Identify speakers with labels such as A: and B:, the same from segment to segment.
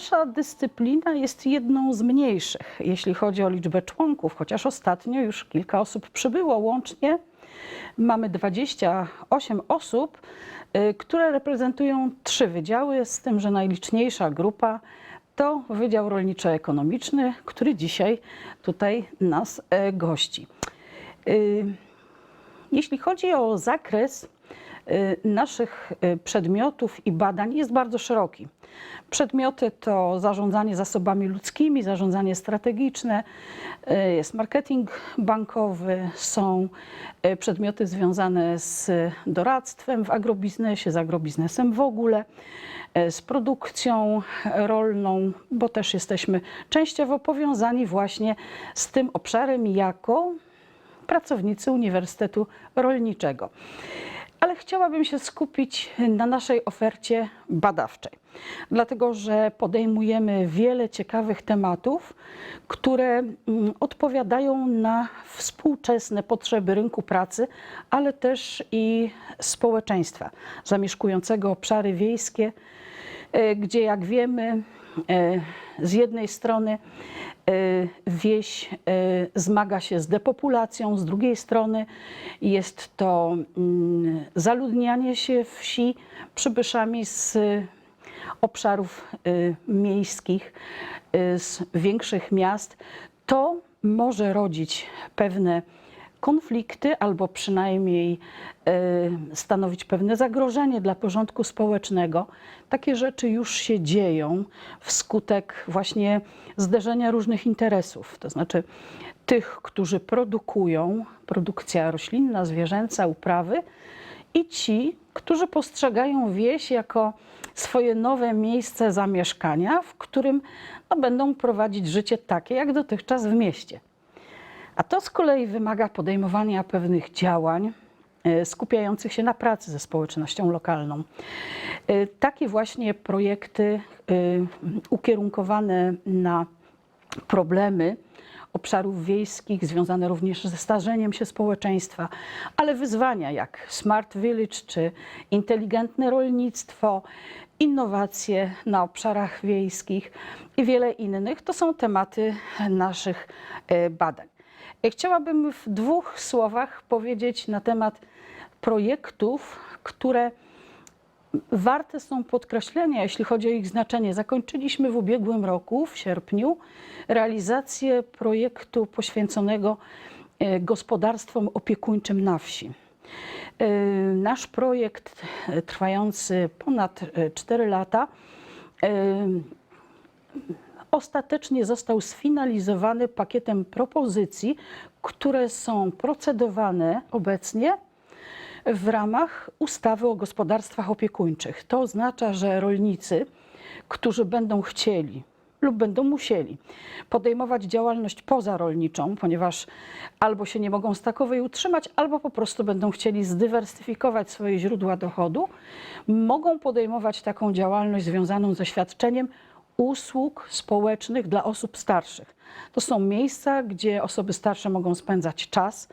A: Nasza dyscyplina jest jedną z mniejszych, jeśli chodzi o liczbę członków, chociaż ostatnio już kilka osób przybyło łącznie. Mamy 28 osób, y, które reprezentują trzy wydziały, z tym, że najliczniejsza grupa to Wydział Rolniczo-Ekonomiczny, który dzisiaj tutaj nas e, gości. Y, Jeśli chodzi o zakres naszych y, przedmiotów i badań, jest bardzo szeroki. Przedmioty to zarządzanie zasobami ludzkimi, zarządzanie strategiczne, y, jest marketing bankowy, są y, przedmioty związane z doradztwem w agrobiznesie, z agrobiznesem w ogóle, y, z produkcją rolną, bo też jesteśmy częściowo powiązani właśnie z tym obszarem jako pracownicy Uniwersytetu Rolniczego. Ale chciałabym się skupić na naszej ofercie badawczej, dlatego że podejmujemy wiele ciekawych tematów, które mm, odpowiadają na współczesne potrzeby rynku pracy, ale też i społeczeństwa zamieszkującego obszary wiejskie, e, gdzie jak wiemy, e, z jednej strony wieś e, zmaga się z depopulacją, z drugiej strony jest to mm, zaludnianie się wsi przybyszami z obszarów e, miejskich, z większych miast. To może rodzić pewne konflikty albo przynajmniej e, stanowić pewne zagrożenie dla porządku społecznego. Takie rzeczy już się dzieją wskutek właśnie zderzenia różnych interesów, to znaczy tych, którzy produkują, produkcja roślinna, zwierzęca, uprawy i ci, którzy postrzegają wieś jako swoje nowe miejsce zamieszkania, w którym no, będą prowadzić życie takie jak dotychczas w mieście. A to z kolei wymaga podejmowania pewnych działań e, skupiających się na pracy ze społecznością lokalną. E, Takie właśnie projekty e, ukierunkowane na problemy obszarów wiejskich, związane również ze starzeniem się społeczeństwa, ale wyzwania jak Smart Village czy inteligentne rolnictwo, innowacje na obszarach wiejskich i wiele innych to są tematy naszych badań. Ja Chciałabym w dwóch słowach powiedzieć na temat projektów, które warte są podkreślenia, jeśli chodzi o ich znaczenie. Zakończyliśmy w ubiegłym roku, w sierpniu, realizację projektu poświęconego e, gospodarstwom opiekuńczym na wsi. E, Nasz projekt e, trwający ponad 4 lata ostatecznie został sfinalizowany pakietem propozycji, które są procedowane obecnie w ramach ustawy o gospodarstwach opiekuńczych. To oznacza, że rolnicy, którzy będą chcieli lub będą musieli podejmować działalność pozarolniczą, ponieważ albo się nie mogą z takowej utrzymać, albo po prostu będą chcieli zdywersyfikować swoje źródła dochodu, mogą podejmować taką działalność związaną ze świadczeniem usług społecznych dla osób starszych. To są miejsca, gdzie osoby starsze mogą spędzać czas.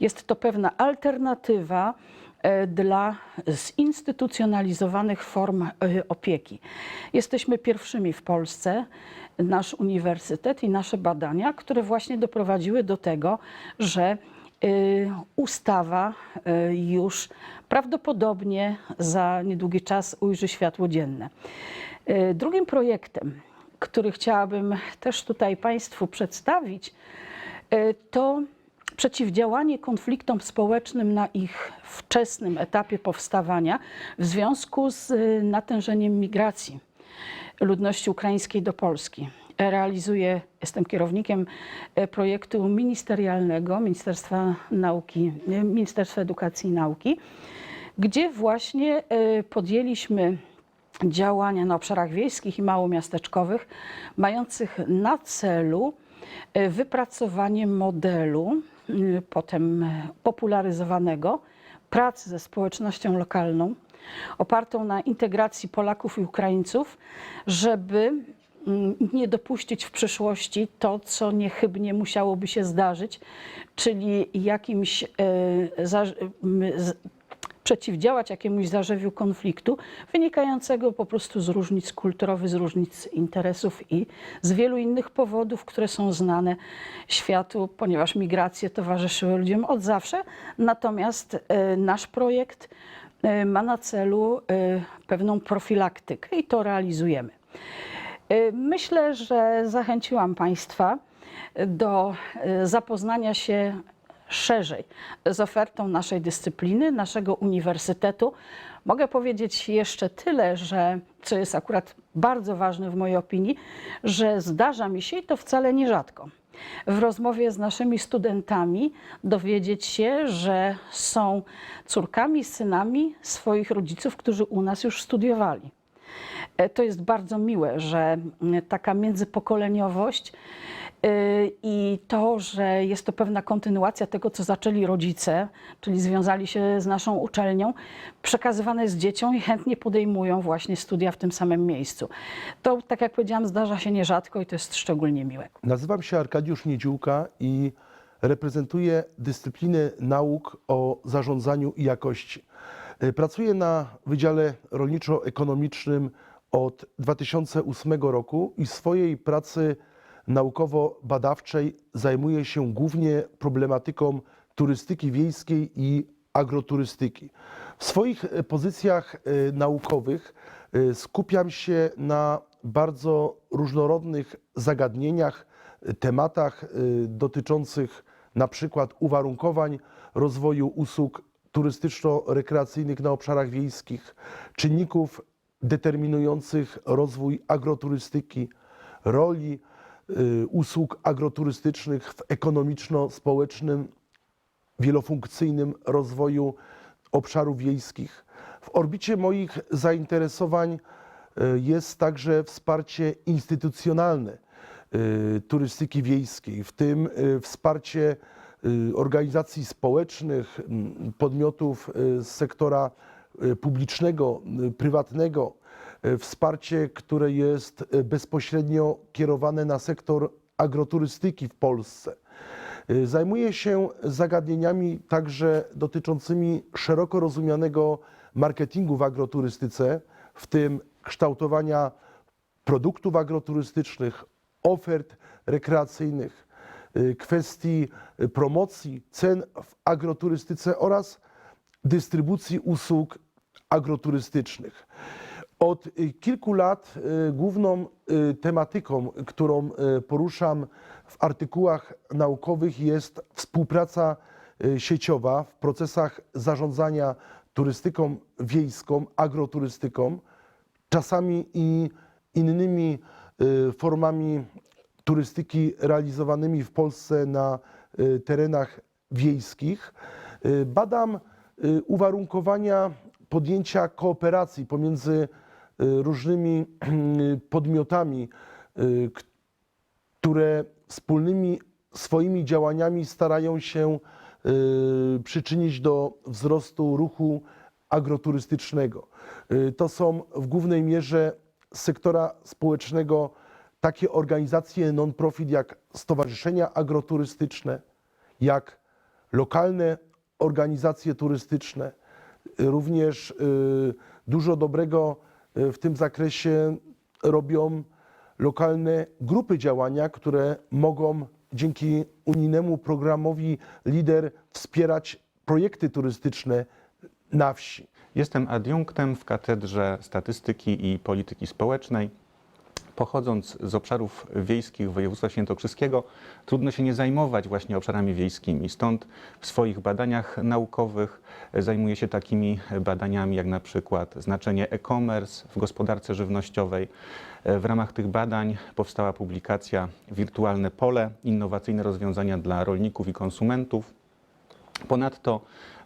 A: Jest to pewna alternatywa e, dla zinstytucjonalizowanych form e, opieki. Jesteśmy pierwszymi w Polsce, nasz uniwersytet i nasze badania, które właśnie doprowadziły do tego, że y, ustawa już prawdopodobnie za niedługi czas ujrzy światło dzienne. Y, Drugim projektem, który chciałabym też tutaj Państwu przedstawić, y, to przeciwdziałanie konfliktom społecznym na ich wczesnym etapie powstawania w związku z y, natężeniem migracji ludności ukraińskiej do Polski. Realizuję, jestem kierownikiem projektu ministerialnego Ministerstwa Nauki, Ministerstwa Edukacji i Nauki, gdzie właśnie podjęliśmy działania na obszarach wiejskich i małomiasteczkowych, mających na celu e, wypracowanie modelu, y, potem e, popularyzowanego, pracy ze społecznością lokalną, opartą na integracji Polaków i Ukraińców, żeby mm, nie dopuścić w przyszłości to, co niechybnie musiałoby się zdarzyć, czyli jakimś e, przeciwdziałać jakiemuś zarzewiu konfliktu wynikającego po prostu z różnic kulturowych, z różnic interesów i z wielu innych powodów, które są znane światu, ponieważ migracje towarzyszyły ludziom od zawsze. Natomiast e, nasz projekt e, ma na celu e, pewną profilaktykę i to realizujemy. Myślę, że zachęciłam Państwa do zapoznania się szerzej z ofertą naszej dyscypliny, naszego uniwersytetu. Mogę powiedzieć jeszcze tyle, że co jest akurat bardzo ważne w mojej opinii, że zdarza mi się i to wcale nierzadko w rozmowie z naszymi studentami dowiedzieć się, że są córkami, synami swoich rodziców, którzy u nas już studiowali. E, To jest bardzo miłe, że taka międzypokoleniowość i to, że jest to pewna kontynuacja tego, co zaczęli rodzice, czyli związali się z naszą uczelnią, przekazywane jest dzieciom i chętnie podejmują właśnie studia w tym samym miejscu. To, tak jak powiedziałam, zdarza się nierzadko i to jest szczególnie miłe.
B: Nazywam się Arkadiusz Niedziółka i reprezentuję dyscyplinę nauk o zarządzaniu i jakości. Y, Pracuję na Wydziale Rolniczo-Ekonomicznym od 2008 roku i swojej pracy naukowo-badawczej zajmuję się głównie problematyką turystyki wiejskiej i agroturystyki. W swoich y, pozycjach y, naukowych y, skupiam się na bardzo różnorodnych zagadnieniach, tematach dotyczących na przykład uwarunkowań rozwoju usług turystyczno-rekreacyjnych na obszarach wiejskich, czynników determinujących rozwój agroturystyki, roli usług agroturystycznych w ekonomiczno-społecznym wielofunkcyjnym rozwoju obszarów wiejskich. W orbicie moich zainteresowań y, jest także wsparcie instytucjonalne y, turystyki wiejskiej, w tym y, wsparcie y, organizacji społecznych, podmiotów y, z sektora y, publicznego, y, prywatnego, y, wsparcie, które jest y, bezpośrednio kierowane na sektor agroturystyki w Polsce. Y, Zajmuję się zagadnieniami także dotyczącymi szeroko rozumianego marketingu w agroturystyce, w tym kształtowania produktów agroturystycznych, ofert rekreacyjnych, kwestii promocji cen w agroturystyce oraz dystrybucji usług agroturystycznych. Od y, kilku lat y, główną y, tematyką, którą poruszam w artykułach naukowych jest współpraca sieciowa w procesach zarządzania turystyką wiejską, agroturystyką, czasami i innymi formami turystyki realizowanymi w Polsce na terenach wiejskich. Badam uwarunkowania podjęcia kooperacji pomiędzy różnymi y, podmiotami, y, które wspólnymi swoimi działaniami starają się y, przyczynić do wzrostu ruchu agroturystycznego. Y, To są w głównej mierze z sektora społecznego takie organizacje non-profit jak stowarzyszenia agroturystyczne, jak lokalne organizacje turystyczne. Y, Również y, dużo dobrego y, w tym zakresie robią lokalne grupy działania, które mogą dzięki unijnemu programowi LIDER wspierać projekty turystyczne na wsi.
C: Jestem adiunktem w Katedrze Statystyki i Polityki Społecznej. Pochodząc z obszarów wiejskich województwa świętokrzyskiego, trudno się nie zajmować właśnie obszarami wiejskimi. Stąd w swoich badaniach naukowych zajmuję się takimi badaniami jak na przykład znaczenie e-commerce w gospodarce żywnościowej. W ramach tych badań powstała publikacja Wirtualne pole innowacyjne rozwiązania dla rolników i konsumentów. Ponadto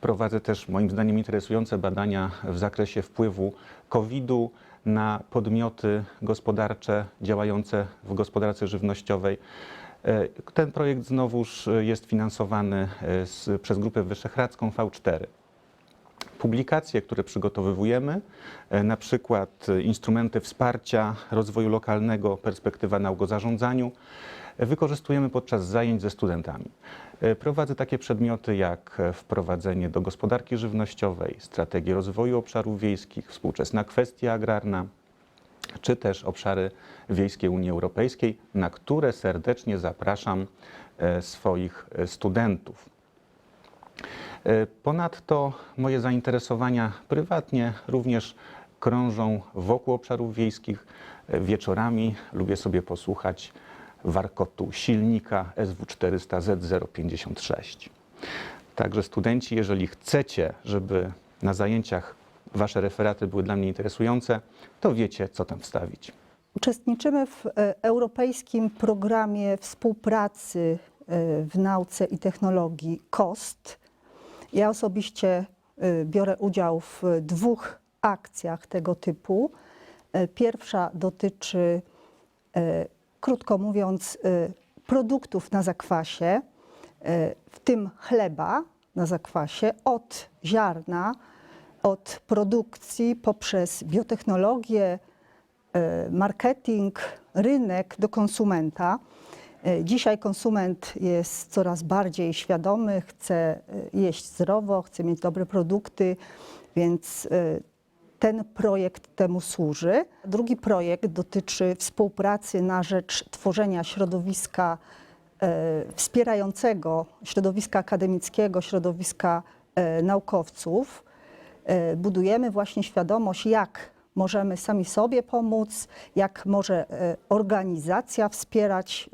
C: prowadzę też moim zdaniem interesujące badania w zakresie wpływu COVID-u na podmioty gospodarcze działające w gospodarce żywnościowej. E, Ten projekt znowuż jest finansowany e, z, przez Grupę Wyszehradzką V4 publikacje, które przygotowywujemy, e, na przykład e, instrumenty wsparcia rozwoju lokalnego, perspektywa nauk o zarządzaniu, wykorzystujemy podczas zajęć ze studentami. E, Prowadzę takie przedmioty jak wprowadzenie do gospodarki żywnościowej, strategie rozwoju obszarów wiejskich, współczesna kwestia agrarna, czy też obszary wiejskie Unii Europejskiej, na które serdecznie zapraszam e, swoich e, studentów. Ponadto moje zainteresowania prywatnie również krążą wokół obszarów wiejskich. Wieczorami lubię sobie posłuchać warkotu silnika SW400 Z056. Także studenci, jeżeli chcecie, żeby na zajęciach wasze referaty były dla mnie interesujące, to wiecie, co tam wstawić.
D: Uczestniczymy w e, europejskim programie współpracy e, w nauce i technologii KOST. Ja osobiście e, biorę udział w dwóch akcjach tego typu. Pierwsza dotyczy, krótko mówiąc, e, produktów na zakwasie, e, w tym chleba na zakwasie, od ziarna, od produkcji poprzez biotechnologię, e, marketing, rynek do konsumenta. Dzisiaj konsument jest coraz bardziej świadomy, chce jeść zdrowo, chce mieć dobre produkty, więc ten projekt temu służy. Drugi projekt dotyczy współpracy na rzecz tworzenia środowiska e, wspierającego, środowiska akademickiego, środowiska e, naukowców. E, budujemy właśnie świadomość, jak możemy sami sobie pomóc, jak może organizacja wspierać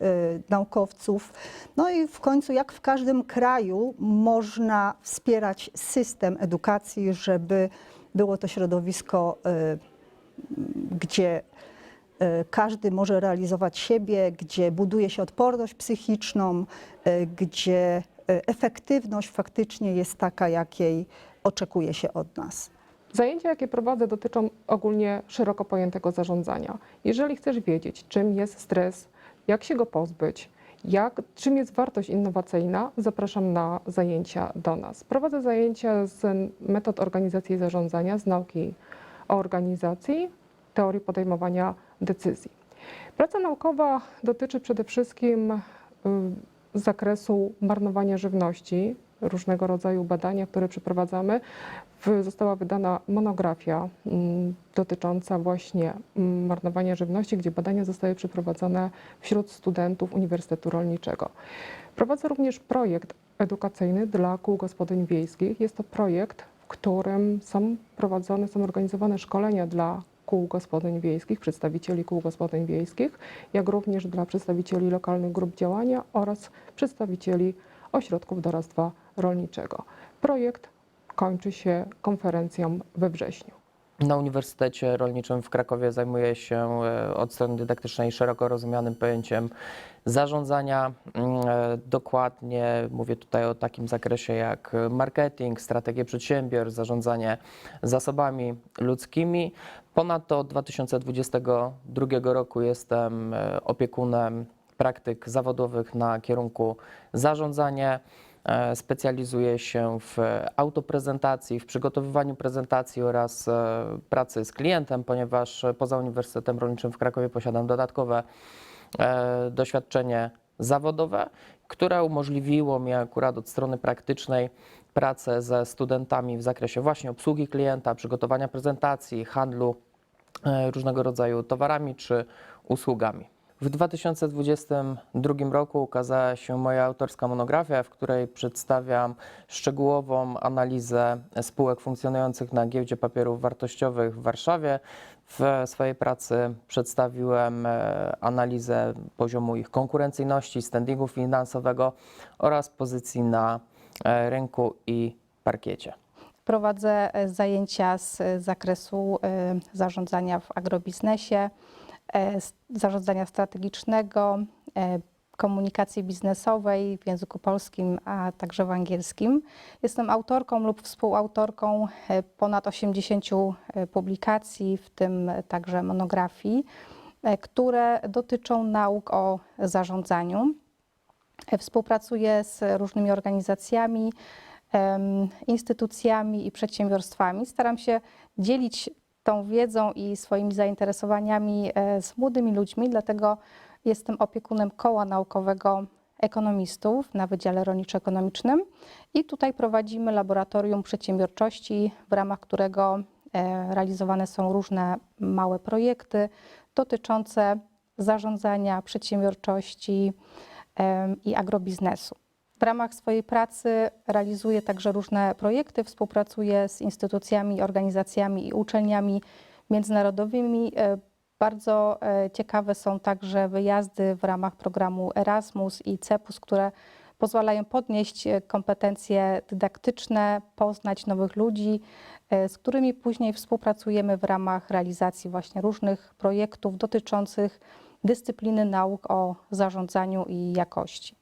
D: naukowców. No i w końcu, jak w każdym kraju można wspierać system edukacji, żeby było to środowisko, e, gdzie e, każdy może realizować siebie, gdzie buduje się odporność psychiczną, e, gdzie efektywność faktycznie jest taka, jakiej oczekuje się od nas.
E: Zajęcia, jakie prowadzę, dotyczą ogólnie szeroko pojętego zarządzania. Jeżeli chcesz wiedzieć, czym jest stres, jak się go pozbyć, jak, czym jest wartość innowacyjna, zapraszam na zajęcia do nas. Prowadzę zajęcia z metod organizacji i zarządzania, z nauki o organizacji, teorii podejmowania decyzji. Praca naukowa dotyczy przede wszystkim y, zakresu marnowania żywności, różnego rodzaju badania, które przeprowadzamy. Została wydana monografia mm, dotycząca właśnie mm, marnowania żywności, gdzie badania zostały przeprowadzone wśród studentów Uniwersytetu Rolniczego. Prowadzę również projekt edukacyjny dla kół gospodyń wiejskich. Jest to projekt, w którym są prowadzone, są organizowane szkolenia dla kół gospodyń wiejskich, przedstawicieli kół gospodyń wiejskich, jak również dla przedstawicieli lokalnych grup działania oraz przedstawicieli ośrodków doradztwa rolniczego. Projekt kończy się konferencją we wrześniu.
F: Na Uniwersytecie Rolniczym w Krakowie zajmuję się e, od strony dydaktycznej szeroko rozumianym pojęciem zarządzania. Mm, e, Dokładnie mówię tutaj o takim zakresie jak marketing, strategie przedsiębiorstw, zarządzanie zasobami ludzkimi. Ponadto od 2022 roku jestem e, opiekunem praktyk zawodowych na kierunku zarządzanie. E, Specjalizuję się w autoprezentacji, w przygotowywaniu prezentacji oraz e, pracy z klientem, ponieważ poza Uniwersytetem Rolniczym w Krakowie posiadam dodatkowe e, doświadczenie zawodowe, które umożliwiło mi akurat od strony praktycznej pracę ze studentami w zakresie właśnie obsługi klienta, przygotowania prezentacji, handlu e, różnego rodzaju towarami czy usługami. W 2022 roku ukazała się moja autorska monografia, w której przedstawiam szczegółową analizę spółek funkcjonujących na giełdzie papierów wartościowych w Warszawie. W swojej pracy przedstawiłem e, analizę poziomu ich konkurencyjności, standingu finansowego oraz pozycji na e, rynku i parkiecie.
G: Prowadzę e, zajęcia z zakresu zarządzania w agrobiznesie, zarządzania strategicznego, e, komunikacji biznesowej w języku polskim, a także w angielskim. Jestem autorką lub współautorką e, ponad 80 e, publikacji, w tym także monografii, e, które dotyczą nauk o zarządzaniu. E, Współpracuję z różnymi organizacjami, instytucjami i przedsiębiorstwami. Staram się dzielić tą wiedzą i swoimi zainteresowaniami e, z młodymi ludźmi, dlatego Jestem opiekunem koła naukowego ekonomistów na Wydziale Rolniczo-Ekonomicznym i tutaj prowadzimy laboratorium przedsiębiorczości, w ramach którego e, realizowane są różne małe projekty dotyczące zarządzania przedsiębiorczości i agrobiznesu. W ramach swojej pracy realizuję także różne projekty, współpracuję z instytucjami, organizacjami i uczelniami międzynarodowymi. E, Bardzo e, ciekawe są także wyjazdy w ramach programu Erasmus i CEPUS, które pozwalają podnieść e, kompetencje dydaktyczne, poznać nowych ludzi, z którymi później współpracujemy w ramach realizacji właśnie różnych projektów dotyczących dyscypliny nauk o zarządzaniu i jakości.